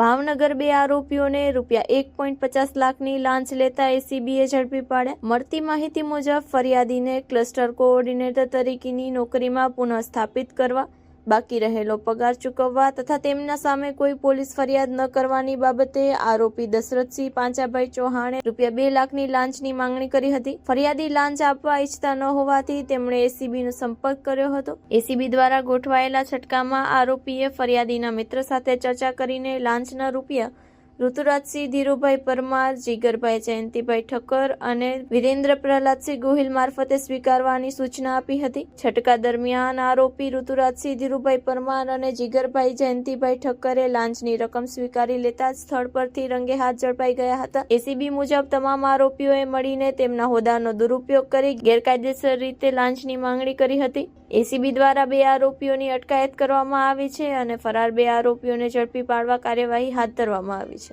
ભાવનગર બે આરોપીઓને રૂપિયા એક પોઈન્ટ પચાસ લાખની લાંચ લેતા એસીબીએ ઝડપી પાડ્યા. મળતી માહિતી મુજબ ફરિયાદીને ક્લસ્ટર કોઓર્ડિનેટર તરીકેની નોકરીમાં પુનઃસ્થાપિત કરવા બાકી રહેલો પગાર ચૂકવવા તથા તેમના સામે કોઈ પોલીસ ફરિયાદ ન કરવાની બાબતે આરોપી દશરથસિંહ પાંચાભાઈ ચૌહાણે રૂપિયા બે લાખની લાંચની માંગણી કરી હતી. ફરિયાદી લાંચ આપવા ઈચ્છતા ન હોવાથી તેમણે એસીબીનો સંપર્ક કર્યો હતો. એસીબી દ્વારા ગોઠવાયેલા છટકામાં આરોપીએ ફરિયાદીના મિત્ર સાથે ચર્ચા કરીને લાંચના રૂપિયા ઋતુરાજસિંહ ધીરુભાઈ પરમાર, જીગરભાઈ જયંતિભાઈ ઠક્કર અને વિરેન્દ્ર પ્રહલાદસિંહ ગોહિલ મારફતે સ્વીકારવાની સૂચના આપી હતી. છટકા દરમિયાન આરોપી ઋતુરાજસિંહ ધીરુભાઈ પરમાર અને જીગરભાઈ જયંતિભાઈ ઠક્કરે લાંચની રકમ સ્વીકારી લેતા સ્થળ પરથી રંગે હાથ ઝડપાઈ ગયા હતા. એસીબી મુજબ તમામ આરોપીઓએ મળીને તેમના હોદ્દાનો દુરુપયોગ કરી ગેરકાયદેસર રીતે લાંચની માંગણી કરી હતી. એસીબી દ્વારા બે આરોપીઓની અટકાયત કરવામાં આવી છે અને ફરાર બે આરોપીઓને ઝડપી પાડવા કાર્યવાહી હાથ ધરવામાં આવી છે.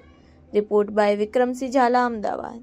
Report by Vikramsinh Zala Ahmedabad